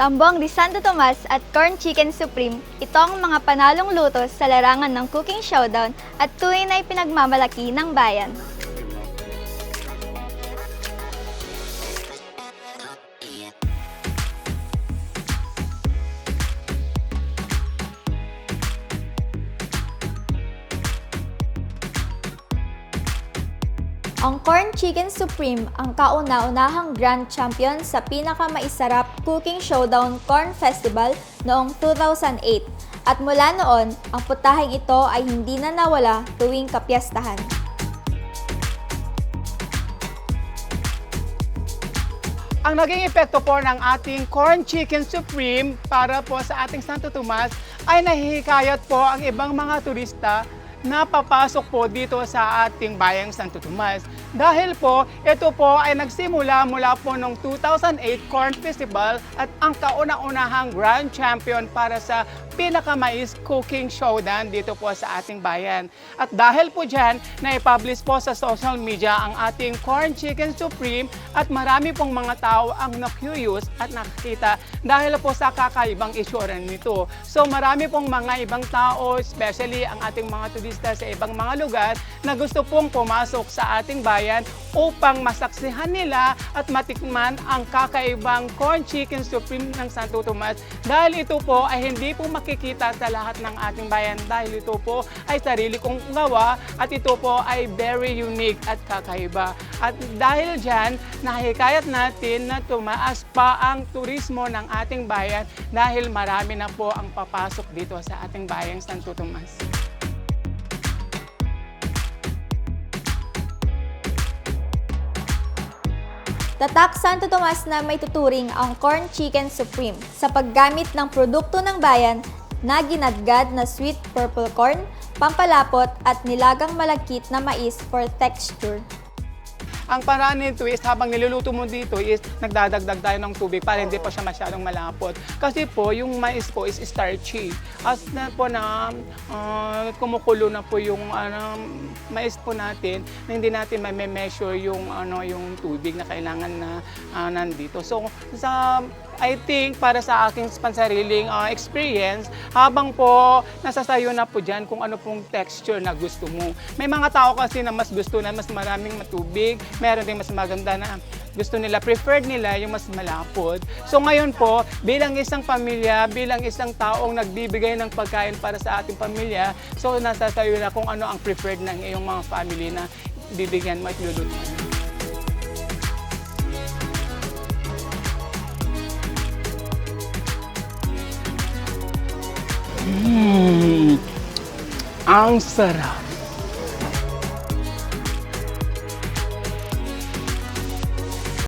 Tambong de Santo Tomas at Corn Chicken Supreme, ito ang mga panalong luto sa larangan ng Cooking Showdown at tunay na pinagmamalaki ng bayan. Ang Corn Chicken Supreme ang kauna-unahang grand champion sa pinakamaisarap Cooking Showdown Corn Festival noong 2008. At mula noon, ang putahing ito ay hindi na nawala tuwing kapiyastahan. Ang naging epekto po ng ating Corn Chicken Supreme para po sa ating Santo Tomas ay nahihikayat po ang ibang mga turista na papasok po dito sa ating bayang Santo Tomas. Dahil po, ito po ay nagsimula mula po noong 2008 Corn Festival at ang kauna-unahang Grand Champion para sa pinakamais cooking showdown dito po sa ating bayan. At dahil po dyan, na-publish po sa social media ang ating Corn Chicken Supreme at marami pong mga tao ang na-curious at nakakita dahil po sa kakaibang itsura nito. So marami pong mga ibang tao, especially ang ating mga turista sa ibang mga lugar na gusto pong pumasok sa ating bayan upang masaksihan nila at matikman ang kakaibang Corn Chicken Supreme ng Santo Tomas dahil ito po ay hindi po makikita sa lahat ng ating bayan dahil ito po ay sarili kong gawa at ito po ay very unique at kakaiba. At dahil dyan, nahikayat natin na tumaas pa ang turismo ng ating bayan dahil marami na po ang papasok dito sa ating bayang Santo Tomas. Tatak Santo Tomas na may tuturing ang Corn Chicken Supreme sa paggamit ng produkto ng bayan na ginadgad na sweet purple corn, pampalapot at nilagang malagkit na mais for texture. Ang paraan nito is habang niluluto mo dito is nagdadagdag tayo ng tubig para hindi pa siya masyadong malapot. Kasi po, yung mais po is starchy. As na po na ah, kumukulo na po yung ano, mais po natin, na hindi natin may measure yung ano yung tubig na kailangan na ah, nandito. So sa I think para sa aking pansariling ah, experience, habang po nasasayo na po dyan kung ano pong texture na gusto mo. May mga tao kasi na mas gusto na mas maraming matubig, meron din mas maganda na gusto nila, preferred nila yung mas malapot. So ngayon po, bilang isang pamilya, bilang isang taong nagbibigay ng pagkain para sa ating pamilya, so nasasayo na kung ano ang preferred ng iyong mga family na bibigyan mo at luluto mo. Mm, ang sarap.